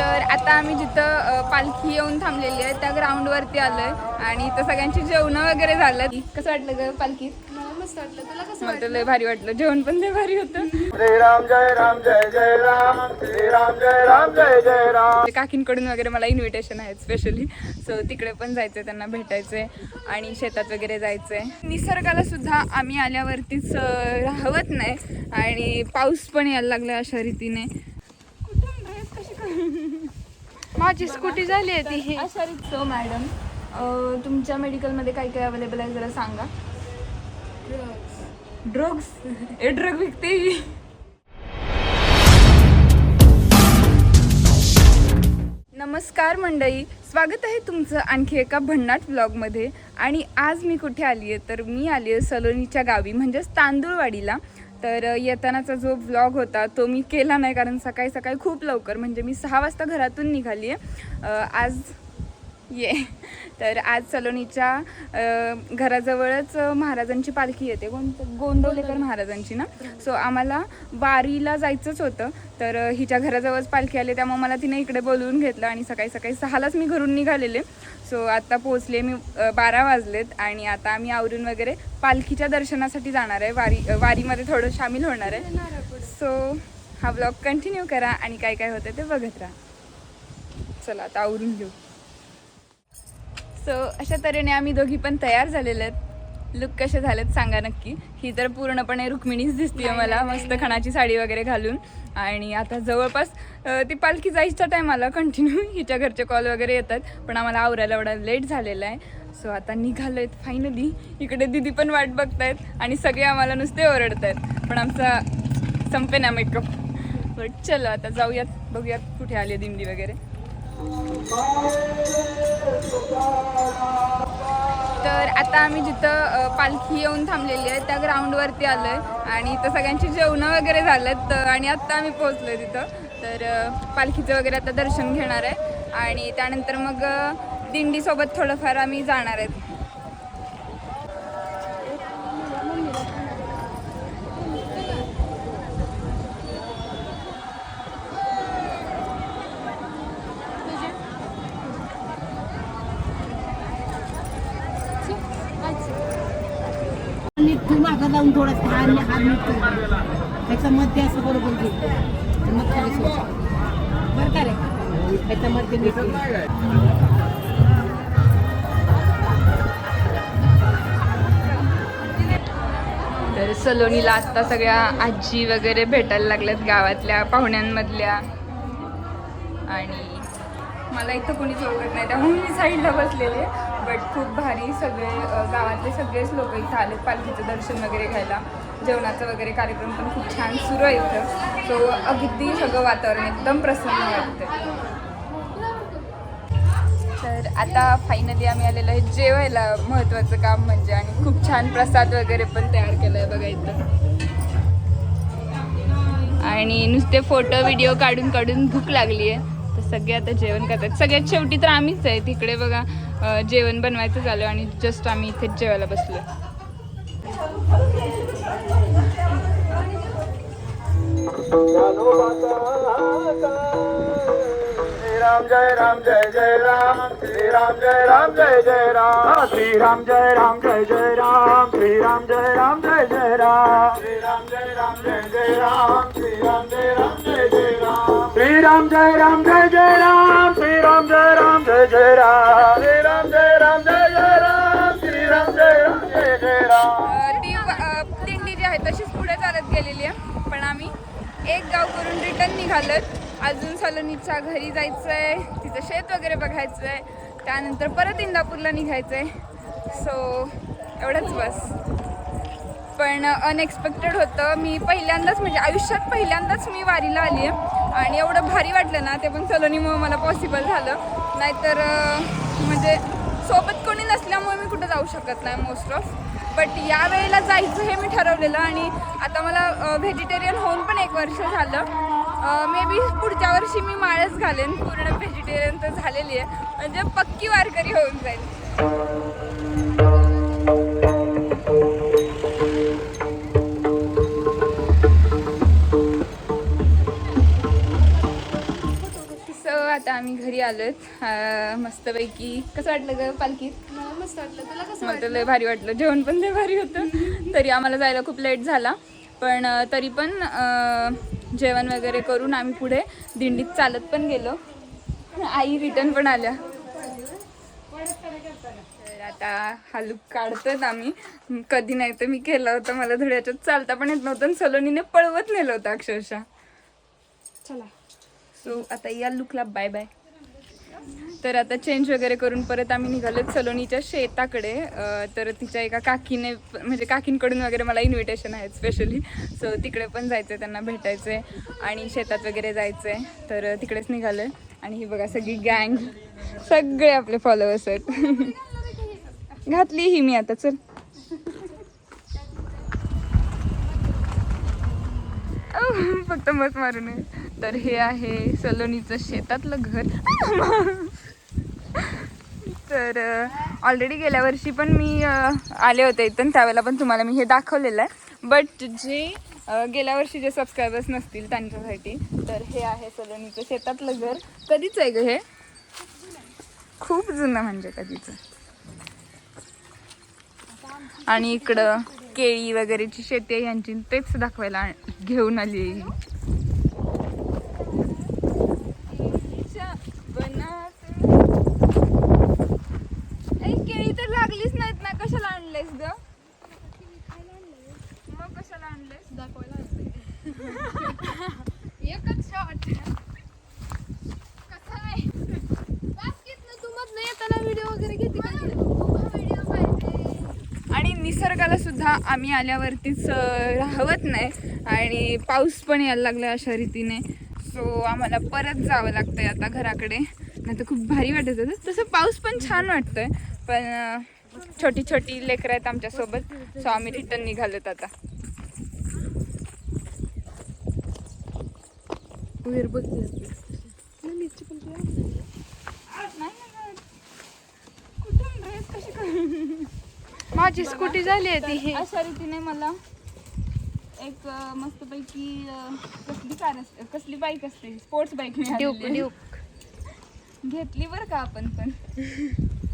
तर आता आम्ही जिथं पालखी येऊन थांबलेली आहे त्या ग्राउंडवरती आलोय. आणि इथं सगळ्यांची जेवणं वगैरे झालं. कसं वाटलं ग पालखीत मला मस्त वाटलं. तुला कसं मला लय भारी वाटलं. जेवण पण लय भारी होतं. श्री राम जय राम जय जय राम. श्री राम जय राम जय जय राम. ते काकींकडून वगैरे मला इन्व्हिटेशन आहे स्पेशली सो तिकडे पण जायचंय त्यांना भेटायचंय. आणि शेतात वगैरे जायचंय. निसर्गाला सुद्धा आम्ही आल्यावरतीच राहवत नाही. आणि पाऊस पण यायला लागला अशा रीतीने. माझी स्कूटी झाली आहे ती. ही रीत सो मॅडम तुमच्या मेडिकलमध्ये काय काय अवेलेबल आहे जरा सांगा. ड्रग्स ए ड्रग विकते ही. नमस्कार मंडळी. स्वागत आहे तुमचं आणखी एका भन्नाट व्लॉगमध्ये आणि आज मी कुठे आली आहे तर मी आली आहे सलोनीच्या गावी म्हणजेच तांदूळवाडीला. तर येतानाचा जो व्लॉग होता तो मी केला नाही कारण सकाळी सकाळी खूप लवकर म्हणजे मी सहा वाजता घरातून निघाली आहे आज ये. तर आज सलोनीच्या घराजवळच महाराजांची पालखी येते. कोणतं गोंदवलेकर महाराजांची ना? सो आम्हाला वारीला जायचंच होतं. तर हिच्या घराजवळच पालखी आली. त्यामुळे मला तिने इकडे बोलवून घेतलं आणि सकाळी सकाळी सहालाच मी घरून निघालेले. सो आता पोचले मी बारा वाजलेत आणि आता आम्ही आवरून वगैरे पालखीच्या दर्शनासाठी जाणार आहे. वारी वारीमध्ये थोडं सामील होणार आहे. सो हा ब्लॉग कंटिन्यू करा आणि काय काय होतं ते बघत राहा. चला आता आवरून घेऊ. सो अशा तऱ्हेने आम्ही दोघी पण तयार झालेले आहेत. लुक कसे झालेत सांगा नक्की. ही तर पूर्णपणे रुक्मिणीच दिसतीये मला. मस्त खणाची साडी वगैरे घालून. आणि आता जवळपास ती पालखी जायच्या टायमाला कंटिन्यू हिच्या घरचे कॉल वगैरे येतात. पण आम्हाला आवरायला एवढा लेट झालेला आहे. सो आता निघालो आहेत फायनली इकडे दिदी पण वाट बघतायत. आणि सगळे आम्हाला नुसते ओरडत आहेत पण आमचा संपे ना मेकअप बट चलो आता जाऊयात. बघूयात कुठे आली दिंडी वगैरे. तर आता आम्ही जिथं पालखी येऊन थांबलेली आहे त्या ग्राउंडवरती आलो आहे आणि इथं सगळ्यांची जेवणं वगैरे झालेत तर आणि आत्ता आम्ही पोहोचलो तिथं. तर पालखीचं वगैरे आता दर्शन घेणार आहे. आणि त्यानंतर मग दिंडीसोबत थोडंफार आम्ही जाणार आहेत नीट तू मागं थोडं हात हात नीट तू त्याचं मध्ये असं बरोबर घे मग खाली सोड. बरं का रे? त्याचं मध्ये नीट घे. तर सलोनीला आत्ता सगळ्या आजी वगैरे भेटायला लागल्यात गावातल्या पाहुण्यांमधल्या. आणि मला इथं कोणीच ओळखत नाही. त्यामुळे मी साईडला बसलेले. बट खूप भारी सगळे गावातले सगळेच लोक इथं आलेत पालखीचं दर्शन वगैरे घ्यायला. जेवणाचं वगैरे कार्यक्रम पण खूप छान सुरू आहे इथं. सो अगदी सगळं वातावरण एकदम प्रसन्न वाटतं तर आता फायनली आम्ही आलेलो आहे जेवायला महत्त्वाचं काम म्हणजे आणि खूप छान प्रसाद वगैरे पण तयार केला आहे बघा इथं. आणि नुसते फोटो व्हिडिओ काढून काढून भूक लागली आहे सगळे आता जेवण करतात. सगळ्यात शेवटी तर आम्हीच आहे. तिकडे बघा जेवण बनवायचं झालं आणि जस्ट आम्ही इथेच जेवायला बसलो. श्री राम जय राम जय जय राम. श्री राम जय राम जय जय राम. श्री राम जय राम जय जय राम. श्री राम जय राम जय जय राम. श्री राम जय राम जय जय राम. श्री राम जय राम जय जय राम राम जय राम जय जय राम श्री राम जय राम जय जय राम श्री राम जय राम जय जय राम श्री राम जय राम जय जय राम। ती दिंडी जी आहे तशीच पुढे चालत गेलेली आहे. पण आम्ही एक गाव करून रिटर्न निघालोत. अजून सलोनीच्या घरी जायचं आहे तिचं शेत वगैरे बघायचं आहे त्यानंतर परत इंदापूरला निघायचं आहे सो एवढंच बस. पण अनएक्सपेक्टेड होतं. मी पहिल्यांदाच म्हणजे आयुष्यात पहिल्यांदाच मी वारीला आली आहे आणि एवढं भारी वाटलं ना ते पण सलोनीमुळे मला पॉसिबल झालं. नाहीतर म्हणजे सोबत कोणी नसल्यामुळे मी कुठं जाऊ शकत नाही मोस्ट ऑफ बट या वेळेला जायचं हे मी ठरवलेलं आणि आता मला व्हेजिटेरियन होऊन पण एक वर्ष झालं. मे बी पुढच्या वर्षी मी माळच घालेन. पूर्ण व्हेजिटेरियन तर झालेली आहे. म्हणजे पक्की वारकरी होऊन जाईल. आता आम्ही घरी आलोत मस्तपैकी. कसं वाटलं ग पालखीत? मला मस्त वाटलं. तुला कसं मला तर लय भारी वाटलं. जेवण पण लय भारी होतं. तरी आम्हाला जायला खूप लेट झाला. पण अं, तरी पण अं, जेवण वगैरे करून आम्ही पुढे दिंडीत चालत पण गेलो. आई रिटर्न पण आल्या. तर आता हा लुक काढतोच आम्ही. कधी नाही तर मी केलं होतं. मला धड्याच्यात चालता पण येत नव्हतं आणि सलोनीने पळवत नेलं होतं अक्षरशः. चला. सो आता या लुकला बाय बाय तर आता चेंज वगैरे करून परत आम्ही निघालोत सलोनीच्या शेताकडे. तर तिच्या एका काकीने म्हणजे काकींकडून वगैरे मला इन्व्हिटेशन आहे स्पेशली सो तिकडे पण जायचं आहे त्यांना भेटायचं आहे आणि शेतात वगैरे जायचं आहे तर तिकडेच निघालो आहे आणि ही बघा सगळी गँग सगळे आपले फॉलोअर्स आहेत. घातली ही मी आता चल. फक्त मस मारू नये. तर हे आहे सलोनीचं शेतातलं घर. तर ऑलरेडी गेल्या वर्षी पण मी आले होते इथून त्यावेळेला पण तुम्हाला मी हे दाखवलेलं आहे. बट जे गेल्या वर्षी जे सबस्क्रायबर्स नसतील त्यांच्यासाठी तर हे आहे सलोनीचं शेतातलं घर. कधीच आहे ग हे? खूप जुनं म्हणजे कधीचं. आणि इकडं केळी वगैरेची शेती आहे यांची तेच दाखवायला आण- घेऊन आली आहे ही. ए, केळी तर लागलीच नाहीत ना कशाला आणलेस ग? मग कशाला आणलेस दाखवायला एकच शॉट कसं आहे? बास्केटनं तू मधनं येताना व्हिडिओ वगैरे घेते व्हिडिओ पाहिजे आणि निसर्गाला सुद्धा आम्ही आल्यावरतीच अं, राहवत नाही. आणि पाऊस पण यायला लागला अशा रीतीने. सो आम्हाला परत जावं लागतंय आता घराकडे. नाही तर खूप भारी वाटत होतं. तसं पाऊस पण छान वाटतोय. पण छोटी छोटी लेकरं आहेत आमच्यासोबत. सो आम्ही रिटर्न निघालोत आता. बघते माझी स्कूटी झाली आहे ती. अशा रीतीने मला एक मस्तपैकी कसली कार असते कसली बाईक असते? स्पोर्ट्स बाईक घेतली बरं का आपण पण.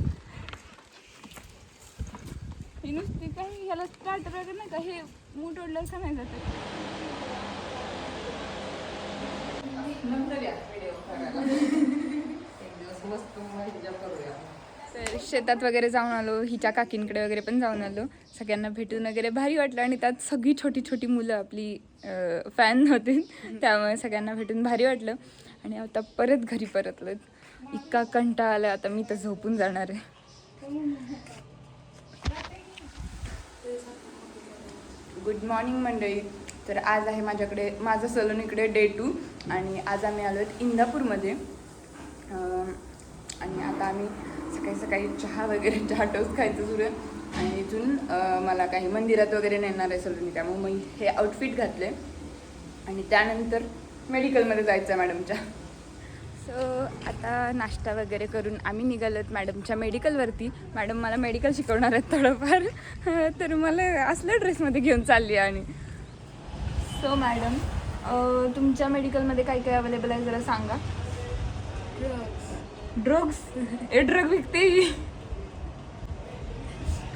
ही नुसती काही ह्याला स्टार्टर वगैरे नाही का? हे मूठ ओढलं का नाही जात? तर शेतात वगैरे जाऊन आलो हिच्या काकींकडे वगैरे पण जाऊन आलो. सगळ्यांना भेटून वगैरे भारी वाटलं आणि त्यात सगळी छोटी छोटी मुलं आपली फॅन होती. त्यामुळे सगळ्यांना भेटून भारी वाटलं. आणि आता परत घरी परतलं इतका कंटाळा आला आता मी तर झोपून जाणार आहे. गुड मॉर्निंग मंडळी. तर आज आहे माझ्याकडे माझं सलून इकडे डे टू आणि आज आम्ही आलो आहेत इंदापूरमध्ये. आणि आता आम्ही सकाळी सकाळी चहा वगैरे चहा टोस्ट खायचं सुरू आहे. आणि इथून मला काही मंदिरात वगैरे नेणार आहे सलून. त्यामुळे मी हे आउटफिट घातले आणि त्यानंतर मेडिकलमध्ये जायचं आहे मॅडमच्या सो आता नाश्ता वगैरे करून आम्ही निघालोत मॅडमच्या मेडिकलवरती. मॅडम मला मेडिकल शिकवणार आहेत थोडंफार. तर मला असल्या ड्रेसमध्ये घेऊन चालली आहे आणि. सो मॅडम तुमच्या मेडिकलमध्ये काय काय अवेलेबल आहे जरा सांगा. ड्रग्स ए ड्रग विकते.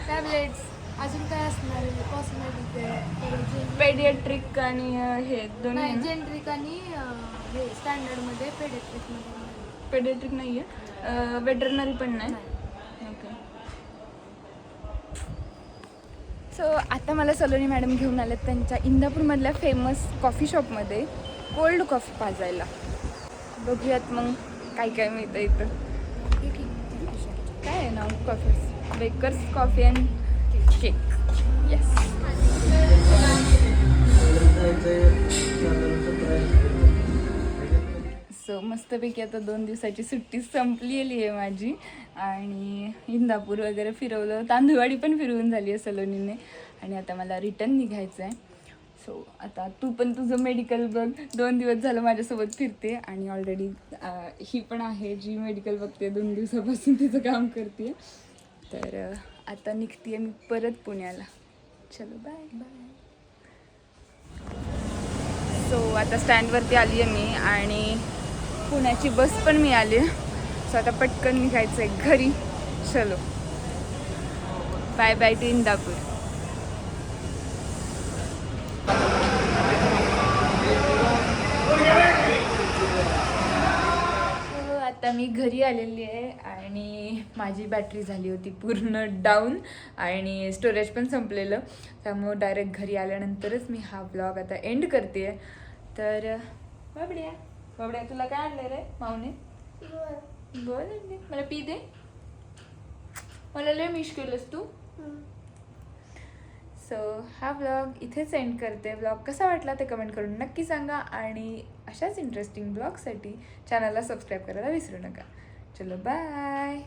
टॅबलेट्स अजून काय असणार कॉस्मेटिक पेडियाट्रिक आणि हे दोन्ही नाही ना? जेनरिक आणि हे स्टँडर्डमध्ये पेडेट्रिकमध्ये पेडियाट्रिक नाही आहे. वेटरनरी पण नाही. ओके सो आता मला सलोनी मॅडम घेऊन आल्यात त्यांच्या इंदापूरमधल्या फेमस कॉफी शॉपमध्ये कोल्ड कॉफी पाजायला. बघूयात मग काय काय मिळतं इथं. काय आहे नाव? Coffee bakers coffee and yes so मस्तपैकी आता दोन दिवसाची सुट्टी संपलेली आहे माझी. आणि इंदापूर वगैरे फिरवलं. तांदूळवाडी पण फिरवून झाली आहे सलोनीने. आणि आता मला रिटर्न निघायचं आहे. सो आता तू पण तुझं मेडिकल बघ. दोन दिवस झालं माझ्यासोबत फिरते. आणि ऑलरेडी ही पण आहे जी मेडिकल बघते. दोन दिवसापासून तिचं काम करते. तर आता निघते मी परत पुण्याला. चलो बाय बाय सो आता स्टँडवरती आली आहे मी आणि पुण्याची बस पण मिळाली. सो आता पटकन निघायचं आहे घरी. चलो. बाय बाय टू इंदापूर आता मी घरी आलेली आहे आणि माझी बॅटरी झाली होती पूर्ण डाऊन आणि स्टोरेज पण संपलेलं. त्यामुळं डायरेक्ट घरी आल्यानंतरच मी हा ब्लॉग आता एंड करते तर बाबड्या बाबड्या तुला काय आणलं रे माऊने? बोल. मला पी दे. मला लय मिश केलंस तू. सो हा ब्लॉग इथेच एंड करते. ब्लॉग कसा वाटला ते कमेंट करून नक्की सांगा आणि अशाच इंटरेस्टिंग ब्लॉगसाठी चॅनलला सबस्क्राईब करायला विसरू नका. चलो बाय